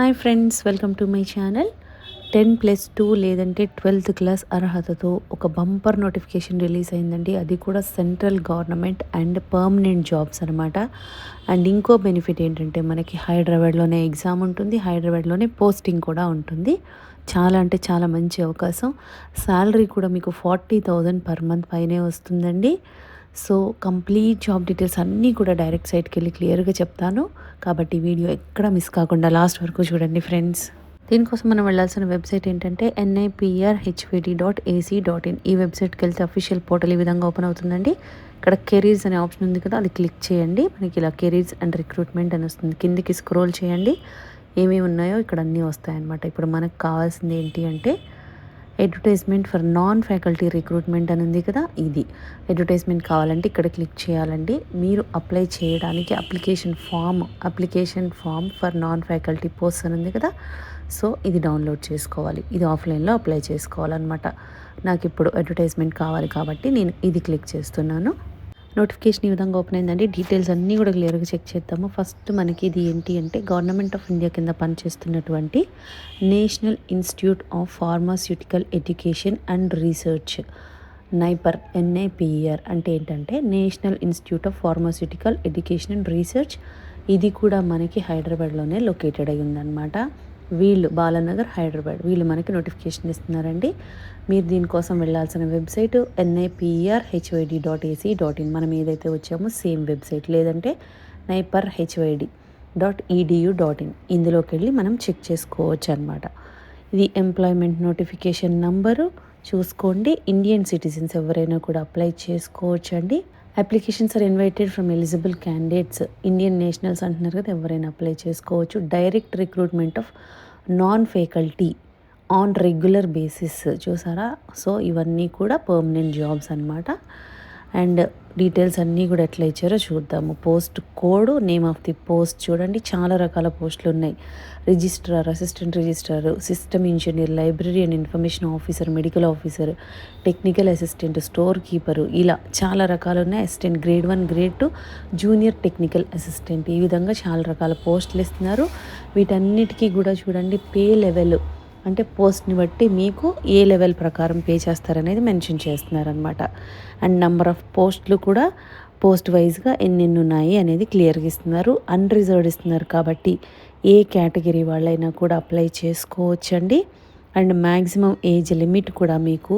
Hi friends welcome to my channel. Ten plus two లేదంటే twelfth class అర్హతతో ఒక bumper notification release అయిందండి. అది కూడా central government and permanent jobs అనమాట అండ్ ఇంకో బెనిఫిట్ ఏంటంటే మనకి హైదరాబాద్లోనే ఎగ్జామ్ ఉంటుంది హైదరాబాద్లోనే పోస్టింగ్ కూడా ఉంటుంది. చాలా అంటే చాలా మంచి అవకాశం. శాలరీ కూడా మీకు ఫార్టీ థౌజండ్ పర్ మంత్ పైనే వస్తుందండి. సో కంప్లీట్ జాబ్ డీటెయిల్స్ అన్నీ కూడా డైరెక్ట్ సైట్కి వెళ్ళి క్లియర్గా చెప్తాను. కాబట్టి వీడియో ఎక్కడ మిస్ కాకుండా లాస్ట్ వరకు చూడండి ఫ్రెండ్స్. దీనికోసం మనం వెళ్ళాల్సిన వెబ్సైట్ ఏంటంటే NIPR HYD dot AC dot in ఈ వెబ్సైట్కి వెళ్తే అఫీషియల్ పోర్టల్ ఈ విధంగా ఓపెన్ అవుతుందండి. ఇక్కడ కెరీర్స్ అనే ఆప్షన్ ఉంది కదా అది క్లిక్ చేయండి. మనకి ఇలా కెరీర్స్ అండ్ రిక్రూట్మెంట్ అని వస్తుంది. కిందికి స్క్రోల్ చేయండి. ఏమేమి ఉన్నాయో ఇక్కడ అన్నీ వస్తాయన్నమాట. ఇప్పుడు మనకు కావాల్సింది ఏంటి అంటే advertisement for non faculty recruitment అని ఉంది కదా ఇది. అడ్వర్టైజ్మెంట్ కావాలంటే ఇక్కడ క్లిక్ చేయాలండి. మీరు అప్లై చేయడానికి application form application form for non faculty post అని ఉంది కదా సో ఇది డౌన్లోడ్ చేసుకోవాలి. ఇది ఆఫ్లైన్లో అప్లై చేసుకోవాలన్నమాట. నాకు ఇప్పుడు అడ్వర్టైజ్మెంట్ కావాలి కాబట్టి నేను ఇది క్లిక్ చేస్తున్నాను. నోటిఫికేషన్ ఈ విధంగా ఓపెన్ అయిందండి. డీటెయిల్స్ అన్నీ కూడా క్లియర్గా చెక్ చేద్దాము. ఫస్ట్ మనకి ఇది ఏంటి అంటే గవర్నమెంట్ ఆఫ్ ఇండియా కింద పనిచేస్తున్నటువంటి national institute of pharmaceutical education and research NIPER NIPR అంటే ఏంటంటే national institute of pharmaceutical education and research ఇది కూడా మనకి హైదరాబాద్లోనే లొకేటెడ్ అయి ఉందన్నమాట వీళ్ళు బాలానగర్ హైదరాబాద్. వీళ్ళు మనకి నోటిఫికేషన్ ఇస్తున్నారండి. మీరు దీనికోసం వెళ్ళాల్సిన website NIPR HYD dot AC dot in మనం ఏదైతే వచ్చామో సేమ్ వెబ్సైట్. లేదంటే NIPER HYD dot EDU dot in e ఇందులోకి వెళ్ళి మనం చెక్ చేసుకోవచ్చు అనమాట ఇది ఎంప్లాయ్మెంట్ నోటిఫికేషన్ నంబరు. చూసుకోండి. ఇండియన్ సిటిజన్స్ ఎవరైనా కూడా అప్లై చేసుకోవచ్చండి. Applications are invited from eligible candidates. Indian nationals అంటున్నారు కదా ఎవరైనా అప్లై చేసుకోవచ్చు. Direct recruitment of non faculty on regular basis చూసారా? సో ఇవన్నీ కూడా పర్మనెంట్ జాబ్స్ అనమాట అండ్ డీటెయిల్స్ అన్నీ కూడా ఎట్లా ఇచ్చారో చూద్దాము. Post code name of the post చూడండి. చాలా రకాల పోస్టులు ఉన్నాయి. Registrar assistant registrar system engineer library and information officer medical officer technical assistant store keeper ఇలా చాలా రకాలు ఉన్నాయి. Assistant grade one grade two junior technical assistant. ఈ విధంగా చాలా రకాల పోస్టులు ఇస్తున్నారు. వీటన్నిటికీ కూడా చూడండి పే లెవెల్ అంటే పోస్ట్ని బట్టి మీకు ఏ లెవెల్ ప్రకారం పే చేస్తారనేది మెన్షన్ చేస్తున్నారనమాట అండ్ నెంబర్ ఆఫ్ పోస్టులు కూడా పోస్ట్ వైజ్గా ఎన్నెన్ని ఉన్నాయి అనేది క్లియర్గా ఇస్తున్నారు. అన్రిజర్వ్డ్ ఇస్తున్నారు కాబట్టి ఏ కేటగిరీ వాళ్ళైనా కూడా అప్లై చేసుకోవచ్చండి. అండ్ మ్యాక్సిమం ఏజ్ లిమిట్ కూడా మీకు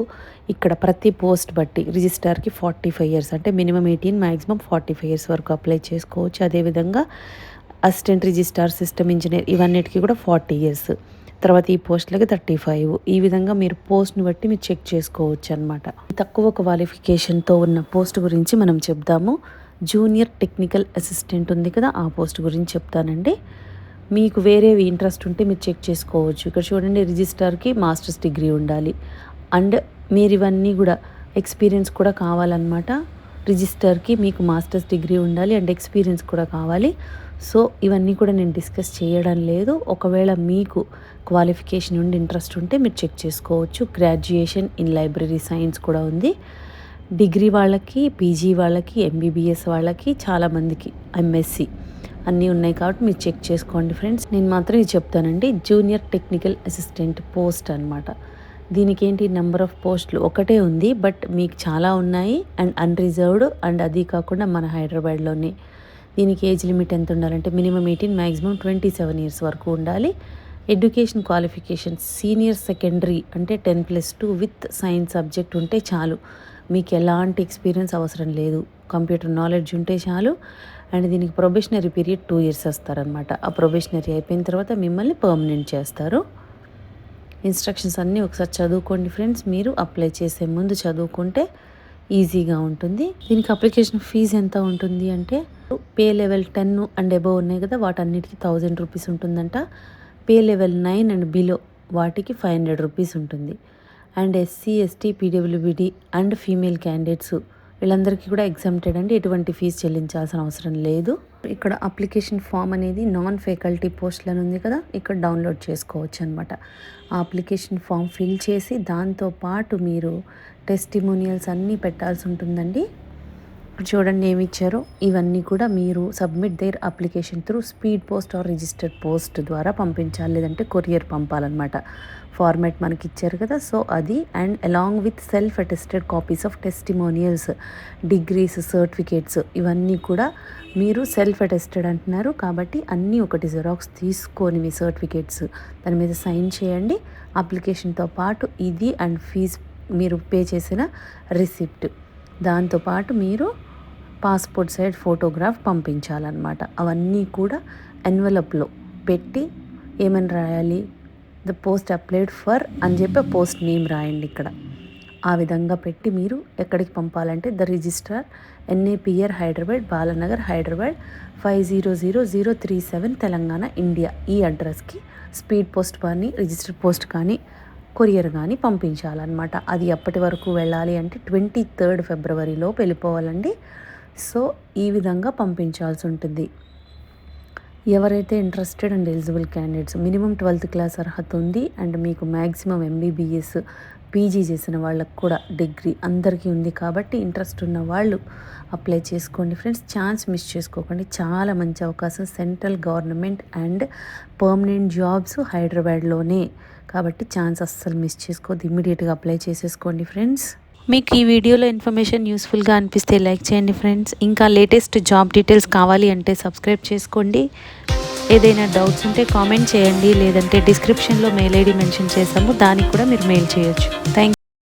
ఇక్కడ ప్రతి పోస్ట్ బట్టి రిజిస్టార్కి ఫార్టీ ఫైవ్ ఇయర్స్ అంటే minimum eighteen maximum forty five years వరకు అప్లై చేసుకోవచ్చు. అదేవిధంగా అసిస్టెంట్ రిజిస్టార్ సిస్టమ్ ఇంజనీర్ ఇవన్నిటికీ కూడా ఫార్టీ ఇయర్స్. తర్వాత ఈ పోస్టులకి థర్టీ ఫైవ్. ఈ విధంగా మీరు పోస్ట్ని బట్టి మీరు చెక్ చేసుకోవచ్చు అనమాట తక్కువ క్వాలిఫికేషన్తో ఉన్న పోస్ట్ గురించి మనం చెప్దాము. జూనియర్ టెక్నికల్ అసిస్టెంట్ ఉంది కదా ఆ పోస్ట్ గురించి చెప్తానండి. మీకు వేరే ఇంట్రెస్ట్ ఉంటే మీరు చెక్ చేసుకోవచ్చు. ఇక్కడ చూడండి రిజిస్టార్కి మాస్టర్స్ డిగ్రీ ఉండాలి. అండ్ మీరు ఇవన్నీ కూడా ఎక్స్పీరియన్స్ కూడా కావాలన్నమాట. రిజిస్టర్కి మీకు మాస్టర్స్ డిగ్రీ ఉండాలి అండ్ ఎక్స్పీరియన్స్ కూడా కావాలి. సో ఇవన్నీ కూడా నేను డిస్కస్ చేయడం లేదు. ఒకవేళ మీకు క్వాలిఫికేషన్ ఉండి ఇంట్రెస్ట్ ఉంటే మీరు చెక్ చేసుకోవచ్చు. గ్రాడ్యుయేషన్ ఇన్ లైబ్రరీ సైన్స్ కూడా ఉంది. డిగ్రీ వాళ్ళకి పీజీ వాళ్ళకి ఎంబీబీఎస్ వాళ్ళకి చాలామందికి ఎంఎస్సి అన్నీ ఉన్నాయి కాబట్టి మీరు చెక్ చేసుకోండి ఫ్రెండ్స్. నేను మాత్రం ఇది చెప్తానండి. జూనియర్ టెక్నికల్ అసిస్టెంట్ పోస్ట్ అనమాట దీనికి ఏంటి నెంబర్ ఆఫ్ పోస్టులు ఒకటే ఉంది బట్ మీకు చాలా ఉన్నాయి అండ్ అన్రిజర్వ్డ్ అండ్ అది కాకుండా మన హైదరాబాద్లోనే. దీనికి ఏజ్ లిమిట్ ఎంత ఉండాలంటే minimum eighteen maximum twenty seven years వరకు ఉండాలి. ఎడ్యుకేషన్ క్వాలిఫికేషన్ సీనియర్ సెకండరీ అంటే ten plus two with science subject ఉంటే చాలు. మీకు ఎలాంటి ఎక్స్పీరియన్స్ అవసరం లేదు. కంప్యూటర్ నాలెడ్జ్ ఉంటే చాలు. అండ్ దీనికి ప్రొబేషనరీ పీరియడ్ టూ ఇయర్స్ వస్తారనమాట ఆ ప్రొబేషనరీ అయిపోయిన తర్వాత మిమ్మల్ని పర్మనెంట్ చేస్తారు. ఇన్స్ట్రక్షన్స్ అన్నీ ఒకసారి చదువుకోండి ఫ్రెండ్స్. మీరు అప్లై చేసే ముందు చదువుకుంటే ఈజీగా ఉంటుంది. దీనికి అప్లికేషన్ ఫీజు ఎంత ఉంటుంది అంటే pay level ten and above ఉన్నాయి కదా వాటన్నిటికీ థౌజండ్ రూపీస్ ఉంటుందంట. Pay level nine and below వాటికి ఫైవ్ హండ్రెడ్ రూపీస్ ఉంటుంది. And SC ST PWBD and female candidates వీళ్ళందరికీ కూడా ఎగ్జామ్టెడ్ అండి. ఎటువంటి ఫీజు చెల్లించాల్సిన అవసరం లేదు. ఇక్కడ అప్లికేషన్ ఫామ్ అనేది నాన్ ఫ్యాకల్టీ పోస్ట్లను ఉంది కదా ఇక్కడ డౌన్లోడ్ చేసుకోవచ్చు అనమాట ఆ అప్లికేషన్ ఫామ్ ఫిల్ చేసి దాంతో పాటు మీరు టెస్టిమోనియల్స్ అన్నీ పెట్టాల్సి ఉంటుందండి. చూడండి ఏమి ఇచ్చారో ఇవన్నీ కూడా మీరు submit their application through speed post or registered post ద్వారా పంపించాలి. లేదంటే కొరియర్ పంపాలన్నమాట. ఫార్మాట్ మనకి ఇచ్చారు కదా. సో అది and along with self attested copies of testimonials degrees certificates ఇవన్నీ కూడా మీరు సెల్ఫ్ అటెస్టెడ్ అంటున్నారు. కాబట్టి అన్నీ ఒకటి జెరాక్స్ తీసుకొని మీ సర్టిఫికేట్స్ దాని మీద సైన్ చేయండి. అప్లికేషన్తో పాటు ఇది అండ్ ఫీజ్ మీరు పే చేసిన రిసిప్ట్. దాంతోపాటు మీరు పాస్పోర్ట్ సైడ్ ఫోటోగ్రాఫ్ పంపించాలన్నమాట. అవన్నీ కూడా ఎన్వలప్లో పెట్టి ఏమని రాయాలి? ద పోస్ట్ అప్లైడ్ ఫర్ అని చెప్పి పోస్ట్ నేమ్ రాయండి ఇక్కడ. ఆ విధంగా పెట్టి మీరు ఎక్కడికి పంపాలంటే the registrar NIPR Hyderabad Balanagar Hyderabad five zero zero zero three seven Telangana India ఈ అడ్రస్కి స్పీడ్ పోస్ట్ కానీ రిజిస్టర్ పోస్ట్ కానీ కొరియర్ కానీ పంపించాలన్నమాట. అది ఎప్పటి వరకు వెళ్ళాలి అంటే ట్వంటీ థర్డ్ ఫిబ్రవరిలో వెళ్ళిపోవాలండి. సో ఈ విధంగా పంపించాల్సి ఉంటుంది. ఎవరైతే interested and eligible candidates minimum twelfth class అర్హత ఉంది అండ్ మీకు మ్యాక్సిమం ఎంబీబీఎస్ పీజీ చేసిన వాళ్ళకు కూడా డిగ్రీ అందరికీ ఉంది కాబట్టి ఇంట్రెస్ట్ ఉన్న వాళ్ళు అప్లై చేసుకోండి ఫ్రెండ్స్ ఛాన్స్ మిస్ చేసుకోకండి. చాలా మంచి అవకాశం. Central government and permanent jobs హైదరాబాద్లోనే కాబట్టి ఛాన్స్ అస్సలు మిస్ చేసుకోవద్దు. ఇమీడియట్గా అప్లై చేసేసుకోండి ఫ్రెండ్స్ మీకు ఈ వీడియోలో ఇన్ఫర్మేషన్ యూస్ఫుల్గా అనిపిస్తే లైక్ చేయండి ఫ్రెండ్స్ ఇంకా లేటెస్ట్ జాబ్ డీటెయిల్స్ కావాలి అంటే సబ్స్క్రైబ్ చేసుకోండి. ఏదైనా డౌట్స్ ఉంటే కామెంట్ చేయండి. లేదంటే డిస్క్రిప్షన్లో మెయిల్ ఐడి మెన్షన్ చేసాము దానికి కూడా మీరు మెయిల్ చేయొచ్చు. థ్యాంక్